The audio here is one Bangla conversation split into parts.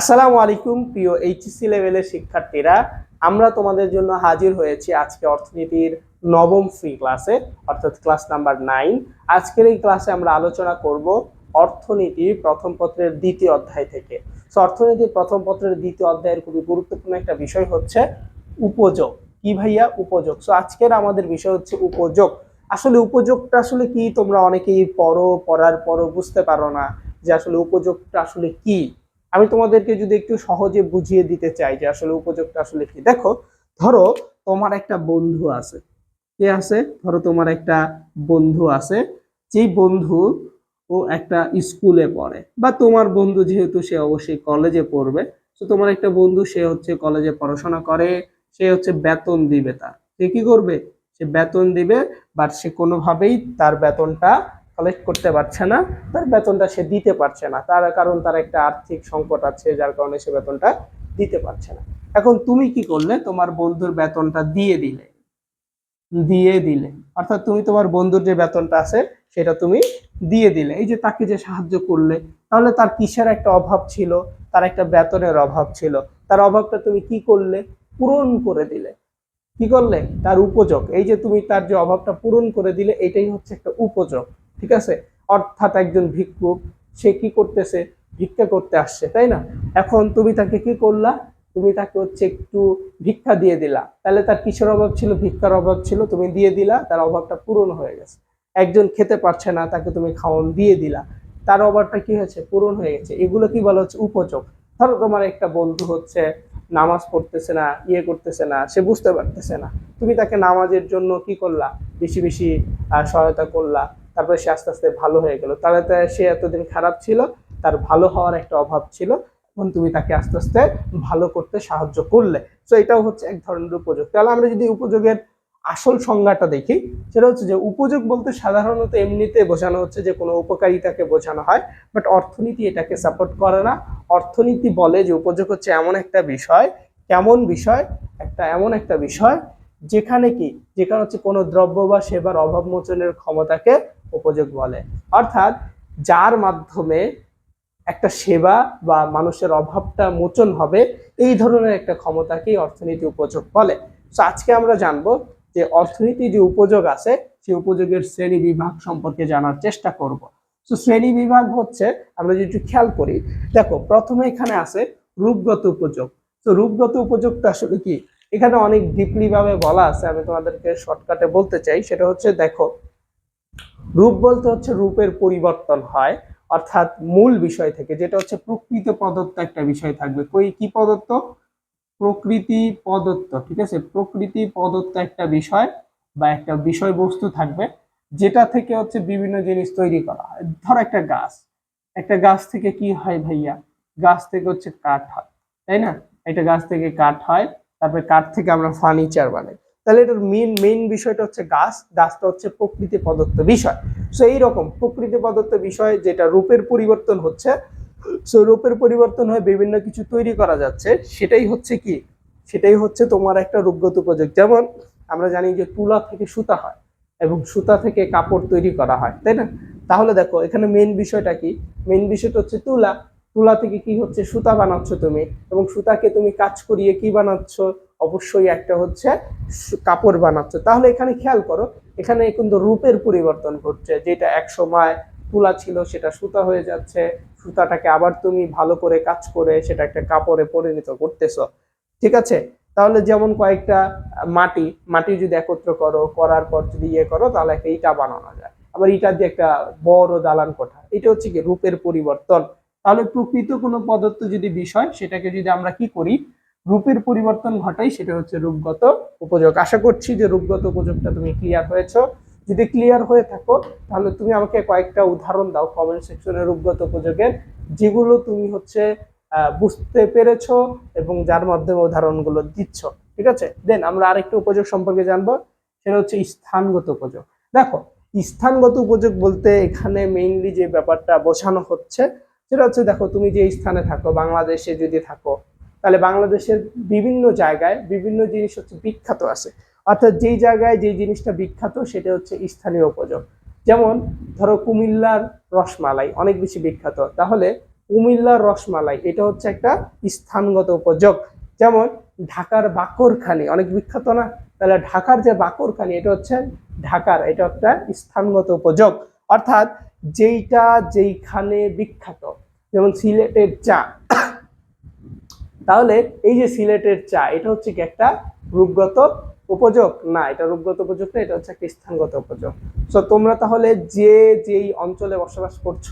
আসসালামু আলাইকুম, প্রিয় এইচএসসি লেভেলের শিক্ষার্থীরা। আমরা তোমাদের জন্য হাজির হয়েছি আজকে অর্থনীতির নবম ফ্রি ক্লাসে অর্থাৎ ক্লাস নাম্বার নাইন আজকের এই ক্লাসে আমরা আলোচনা করব অর্থনীতি প্রথম পত্রের দ্বিতীয় অধ্যায় থেকে। সো অর্থনীতির প্রথম পত্রের দ্বিতীয় অধ্যায়ের খুবই গুরুত্বপূর্ণ একটা বিষয় হচ্ছে উপযোগ। কি ভাইয়া? উপযোগ। সো আজকের আমাদের বিষয় হচ্ছে উপযোগ। আসলে উপযোগটা আসলে কি? তোমরা অনেকেই পড়ো, পড়ার পরও বুঝতে পারো না যে আসলে উপযোগটা আসলে কি। আমি তোমাদেরকে যদি একটু সহজে বুঝিয়ে দিতে চাই যে আসলে উপযোগটা আসলে কি। দেখো, ধরো তোমার একটা বন্ধু আছে। কে আছে? ধরো তোমার একটা বন্ধু আছে, যেই বন্ধু ও একটা স্কুলে পড়ে বা তোমার বন্ধু যেহেতু সে অবশ্যই কলেজে পড়বে, তো তোমার একটা বন্ধু সে হচ্ছে কলেজে পড়াশোনা করে, সে হচ্ছে বেতন দিবে তার। সে কি করবে? সে বেতন দিবে বাট সে কোনোভাবেই তার বেতনটা কালেক্ট করতে পারছে না, তার বেতনটা সে দিতে পারছে না। তার কারণ তার একটা আর্থিক সংকট আছে, যার কারণে সে বেতনটা দিতে পারছে না। এখন তুমি কি করলে? তোমার বন্ধুর বেতনটা দিয়ে দিলে। দিয়ে দিলে। অর্থাৎ তুমি তোমার বন্ধুর যে বেতনটা আছে, সেটা তুমি দিয়ে দিলে। এই যে তাকে যে সাহায্য করলে, তাহলে তার কিসের একটা অভাব ছিল? তার একটা বেতনের অভাব ছিল। তার অভাবটা তুমি কি করলে? পূরণ করে দিলে। কি করলে? তার উপযোগ। এই যে তুমি তার যে অভাবটা পূরণ করে দিলে, এটাই হচ্ছে একটা উপযোগ। ঠিক আছে? অর্থাৎ একজন ভিক্ষুক সে কি করতেছে? ভিক্ষা করতে আসছে, তাই না? এখন তুমি তাকে কি করলা? তুমি তাকে হচ্ছে একটু ভিক্ষা দিয়ে দিলা। তাহলে তার কিসের অভাব ছিল? ভিক্ষার অভাব ছিল, তুমি দিয়ে দিলা, তার অভাবটা পূরণ হয়ে গেছে। একজন খেতে পারছে না, তাকে তুমি খাওয়ান দিয়ে দিলা। তার অভাবটা কি হয়েছে? পূরণ হয়ে গেছে। এগুলো কি বলা হচ্ছে? উপযোগ। ধরো তোমার একটা বন্ধু হচ্ছে নামাজ পড়তেছে না ইয়ে করতেছে না, সে বুঝতে পারতেছে না। তুমি তাকে নামাজের জন্য কি করলা? বেশি বেশি সহায়তা করলা। তারপরে সে আস্তে আস্তে ভালো হয়ে গেল। তাহলে সে এতদিন খারাপ ছিল, তার ভালো হওয়ার একটা অভাব ছিল এখন তুমি তাকে আস্তে আস্তে ভালো করতে সাহায্য করলে। তো এটাও হচ্ছে এক ধরনের উপযোগ। তাহলে আমরা যদি উপযোগের আসল সংজ্ঞাটা দেখি, সেটা হচ্ছে যে উপযোগ বলতে সাধারণত এমনিতে বোঝানো হচ্ছে যে কোনো উপকারিতাকে বোঝানো হয় বাট অর্থনীতি এটাকে সাপোর্ট করে না। অর্থনীতি বলে যে উপযোগ হচ্ছে এমন একটা বিষয়, কেমন বিষয়? একটা এমন একটা বিষয় যেখানে কি? যেখানে হচ্ছে কোনো দ্রব্য বা সেবার অভাব মোচনের ক্ষমতাকে উপযোগ বলে। অর্থাৎ যার মাধ্যমে একটা সেবা বা মানুষের অভাবটা মোচন হবে, এই ধরনের একটা ক্ষমতাকেই অর্থনীতি উপযোগ বলে। তো আজকে আমরা জানব যে অর্থনীতি যে উপযোগ আছে, সেই উপযোগের শ্রেণি বিভাগ সম্পর্কে জানার চেষ্টা করব। তো শ্রেণি বিভাগ হচ্ছে, আমরা যদি একটু খেয়াল করি, দেখো, প্রথমে এখানে আছে রূপগত উপযোগ। তো রূপগত উপযোগটা আসলে কি? এখানে অনেক ডিপলি ভাবে বলা আছে, আমি তোমাদেরকে শর্টকাটে বলতে চাই। সেটা হচ্ছে, দেখো রূপ বলতে হচ্ছে রূপের পরিবর্তন হয়, অর্থাৎ মূল বিষয় থেকে, যেটা হচ্ছে প্রকৃত প্রদত্ত একটা বিষয় থাকবে। কই, কি প্রদত্ত? প্রকৃতি প্রদত্ত, ঠিক আছে? প্রকৃতি প্রদত্ত একটা বিষয় বা একটা বিষয়বস্তু থাকবে, যেটা থেকে হচ্ছে বিভিন্ন জিনিস তৈরি করা হয়। ধর একটা গাছ একটা গাছ থেকে কি হয় ভাইয়া? গাছ থেকে হচ্ছে কাঠ হয়, তাই না? একটা গাছ থেকে কাঠ হয়, তারপরে কাঠ থেকে আমরা ফার্নিচার বানাই। তাহলে এটার মেইন মেইন বিষয়টা হচ্ছে গাছ, গাছটা হচ্ছে প্রকৃতি প্রদত্ত বিষয়। সো এইরকম প্রকৃতি প্রদত্ত বিষয় যেটা রূপের পরিবর্তন হচ্ছে সো রূপের পরিবর্তন হয়ে বিভিন্ন কিছু তৈরি করা যাচ্ছে, সেটাই হচ্ছে কি? সেটাই হচ্ছে তোমার একটা রূপগত উপযোগ। যেমন আমরা জানি যে তুলা থেকে সুতা হয় এবং সুতা থেকে কাপড় তৈরি করা হয়, তাই না? তাহলে দেখো, এখানে মেন বিষয়টা কি? মেন বিষয়টা হচ্ছে তুলা। তুলা থেকে কি হচ্ছে? সুতা বানাচ্ছ তুমি এবং সুতাকে তুমি কাজ করিয়ে কি বানাচ্ছ? অবশ্যই একটা হচ্ছে কাপড় বানাচ্ছে। তাহলে এখানে খেয়াল করো, এখানে কিন্তু রূপের পরিবর্তন ঘটছে। যেটা এক সময় তুলা ছিল, সেটা সুতা হয়ে যাচ্ছে। সুতাটাকে আবার তুমি ভালো করে কাজ করে সেটা একটা কাপড়ে পরিণত করতেছো। ঠিক আছে? তাহলে যেমন কয়েকটা মাটি মাটি যদি একত্র করো, করার পর যদি ইয়ে করো, তাহলে একটা ইটা বানানো যায়। আবার ইটা দিয়ে একটা বড় দালান কোঠা। এটা হচ্ছে কি রূপের পরিবর্তন। তাহলে প্রকৃত কোনো পদার্থ যদি বিষয়, সেটাকে যদি আমরা কি করি রূপের পরিবর্তন ঘটাই, সেটা হচ্ছে রূপগত উপযোগ। আশা করছি যে রূপগত উপযোগটা তুমি ক্লিয়ার হয়েছো। যদি ক্লিয়ার হয়ে থাকো, তাহলে তুমি আমাকে কয়েকটা উদাহরণ দাও কমেন্ট সেকশনে রূপগত উপযোগের, যেগুলো তুমি হচ্ছে বুঝতে পেরেছ এবং যার মাধ্যমে উদাহরণগুলো দিচ্ছ। ঠিক আছে? দেন আমরা আরেকটা উপযোগ সম্পর্কে জানব, সেটা হচ্ছে স্থানগত উপযোগ। দেখো, স্থানগত উপযোগ বলতে এখানে মেইনলি যে ব্যাপারটা বোঝানো হচ্ছে, সেটা হচ্ছে দেখো, তুমি যে স্থানে থাকো, বাংলাদেশে যদি থাকো তাহলে বাংলাদেশের বিভিন্ন জায়গায় বিভিন্ন জিনিস হচ্ছে বিখ্যাত আছে। অর্থাৎ যেই জায়গায় যেই জিনিসটা বিখ্যাত, সেটা হচ্ছে স্থানীয় উপযোগ যেমন ধরো কুমিল্লার রসমালাই, অনেক বেশি বিখ্যাত। তাহলে কুমিল্লার রসমালাই, এটা হচ্ছে একটা স্থানগত উপযোগ। যেমন ঢাকার বাকরখানি, অনেক বিখ্যাত না? তাহলে ঢাকার যে বাকরখানি, এটা হচ্ছে ঢাকার, এটা একটা স্থানগত উপযোগ। অর্থাৎ যেইটা যেইখানে বিখ্যাত, যেমন সিলেটের চা তাহলে এই যে সিলেটের চা, এটা হচ্ছে কি একটা রূপগত উপযোগ? না, এটা রূপগত উপযোগ না, এটা হচ্ছে একটা স্থানগত উপযোগ। সো তোমরা তাহলে যে যেই অঞ্চলে বসবাস করছ,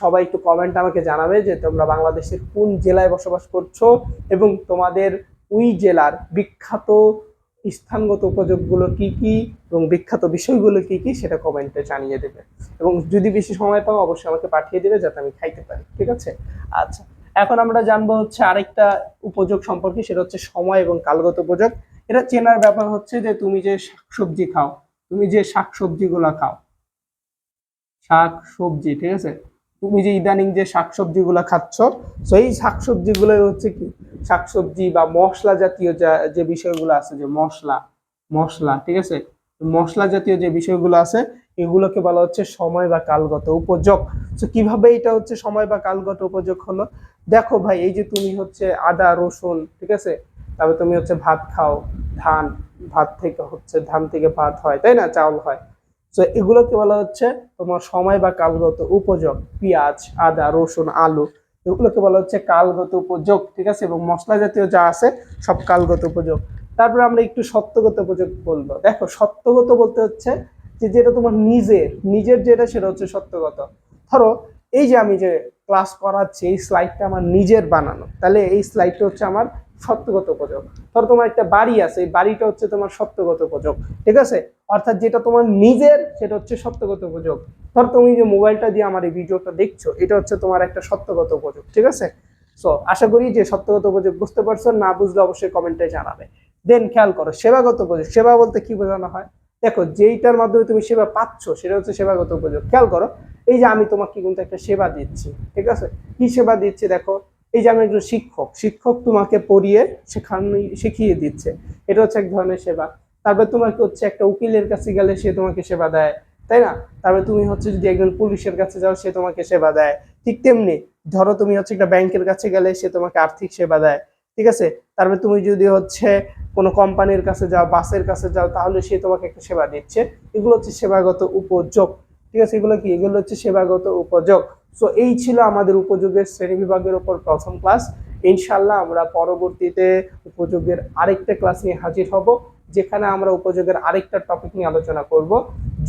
সবাই একটু কমেন্ট আমাকে জানাবে যে তোমরা বাংলাদেশের কোন জেলায় বসবাস করছ এবং তোমাদের ওই জেলার বিখ্যাত স্থানগত উপযোগগুলো কি কি এবং বিখ্যাত বিষয়গুলো কি কি সেটা কমেন্টে জানিয়ে দেবে। এবং যদি বেশি সময় পাও, অবশ্যই আমাকে পাঠিয়ে দেবে যাতে আমি খাইতে পারি। ঠিক আছে? আচ্ছা। এখন আমরা জানব হচ্ছে আরেকটা উপযোগ সম্পর্কে, সেটা হচ্ছে সময় এবং কালগত উপযোগ। এটা চেনার ব্যাপার হচ্ছে যে তুমি যে শাকসবজি খাও, তুমি যে শাকসবজিগুলো খাও শাক সবজি ঠিক আছে? তুমি যে ইদানিং যে শাকসবজিগুলো খাচ্ছ তো এই শাকসবজিগুলো হচ্ছে কি? শাকসবজি বা মশলা জাতীয় যা- যে বিষয়গুলো আছে, যে মশলা মশলা, ঠিক আছে? মশলা জাতীয় যে বিষয়গুলো আছে, এগুলোকে বলা হচ্ছে সময় বা কালগত উপযোগ। তো কীভাবে এটা হচ্ছে সময় বা কালগত উপযোগ হলো? দেখো ভাই, এই যে তুমি হচ্ছে আদা, রসুন, ঠিক আছে? তারপরে তুমি হচ্ছে ভাত খাও, ধান, ভাত থেকে হচ্ছে, ধান থেকে ভাত হয়, তাই না? চাউল হয়। তো এগুলোকে বলা হচ্ছে তোমার সময় বা কালগত উপযোগ, পেঁয়াজ, আদা, রসুন, আলু, এগুলোকে বলা হচ্ছে কালগত উপযোগ, ঠিক আছে? এবং মশলা জাতীয় যা আছে, সব কালগত উপযোগ। তারপরে আমরা একটু সত্যগত উপযোগ বলব। দেখো, সত্যগত বলতে হচ্ছে যে, যেটা তোমার নিজের নিজের যেটা, সেটা হচ্ছে সত্যগত। ধরো, এই যে আমি যে ক্লাস করাচ্ছি এই স্লাইডটা আমার নিজের বানানো, তাহলে এই স্লাইডটা হচ্ছে আমার সত্যগত উপযোগ। ধরো তোমার একটা বাড়ি আছে, এই বাড়িটা হচ্ছে তোমার সত্যগত উপযোগ, ঠিক আছে? অর্থাৎ যেটা তোমার নিজের, সেটা হচ্ছে সত্যগত উপযোগ। ধর তুমি যে মোবাইলটা দিয়ে আমার এই ভিডিওটা দেখছ, এটা হচ্ছে তোমার একটা সত্যগত উপযোগ, ঠিক আছে? সো আশা করি যে সত্যগত উপযোগ বুঝতে পারছ, না বুঝলে অবশ্যই কমেন্টে জানাবে। দেন খেয়াল করো, সেবাগত উপযোগ, সেবা বলতে কি বোঝানো হয়? দেখো, যেইটার মাধ্যমে তুমি সেবা পাচ্ছ, সেটা হচ্ছে সেবাগত উপযোগ। খেয়াল করো এই যে আমি তোমাকে কিন্তু একটা সেবা দিচ্ছি, ঠিক আছে? কি সেবা দিচ্ছি দেখো? এই যে আমি একজন শিক্ষক শিক্ষক তোমাকে পড়িয়ে শেখানো, শিখিয়ে দিচ্ছে। এটা হচ্ছে এক ধরনের সেবা। তারপর তোমাকে হচ্ছে একটা উকিলের কাছে গেলে সে তোমাকে সেবা দেয়, তাই না? তারপরে তুমি হচ্ছে যদি একজন পুলিশের কাছে যাও, সে তোমাকে সেবা দেয়। ঠিক তেমনি ধরো তুমি হচ্ছে একটা ব্যাংকের কাছে গেলে সে তোমাকে আর্থিক সেবা দেয়, ঠিক আছে? তারপরে তুমি যদি হচ্ছে কোনো কোম্পানির কাছে যাও, বাসের কাছে যাও, তাহলে সে তোমাকে একটা সেবা দিচ্ছে। এগুলো হচ্ছে সেবাগত উপযোগ। ঠিক আছে, এগুলো কি? এগুলো হচ্ছে সেবাগত উপযোগ। সো এই ছিল আমাদের উপযোগের শ্রেণি বিভাগের উপর প্রথম ক্লাস ইনশাল্লাহ আমরা পরবর্তীতে উপযোগের আরেকটা ক্লাস নিয়ে হাজির হব, যেখানে আমরা উপযোগের আরেকটা টপিক নিয়ে আলোচনা করব।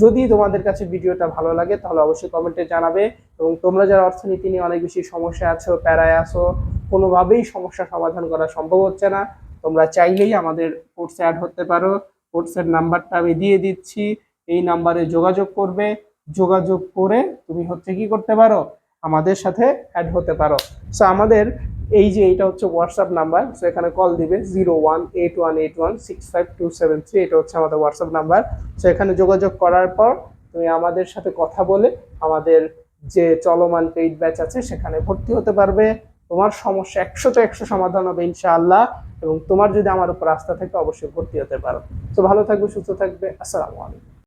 যদি তোমাদের কাছে ভিডিওটা ভালো লাগে, তাহলে অবশ্যই কমেন্টে জানাবে। এবং তোমরা যারা অর্থনীতি নিয়ে অনেক বেশি সমস্যা আছো, প্যারায় আছো, কোনোভাবেই সমস্যা সমাধান করা সম্ভব হচ্ছে না। তোমরা চাইলেই আমাদের কোর্সে অ্যাড হতে পারো। কোর্সের নাম্বারটা আমি দিয়ে দিচ্ছি। এই নাম্বারে যোগাযোগ করবে। যোগাযোগ করে তুমি হচ্ছে কি করতে পারো? আমাদের সাথে অ্যাড হতে পারো। সো আমাদের এই যে এটা হচ্ছে হোয়াটসঅ্যাপ নাম্বার সো এখানে কল দিবে zero one eight one eight one six five two seven three এটা হচ্ছে আমাদের হোয়াটসঅ্যাপ নাম্বার সো এখানে যোগাযোগ করার পর তুমি আমাদের সাথে কথা বলে আমাদের যে চলমান পেইড ব্যাচ আছে, সেখানে ভর্তি হতে পারবে। তোমার সমস্যা একশোতে একশো সমাধান হবে ইনশাআল্লাহ, এবং তোমার যদি আমার উপর আস্থা থাকে, অবশ্যই ভর্তি হতে পারো। তো ভালো থাকবে, সুস্থ থাকবে। আসসালামু আলাইকুম।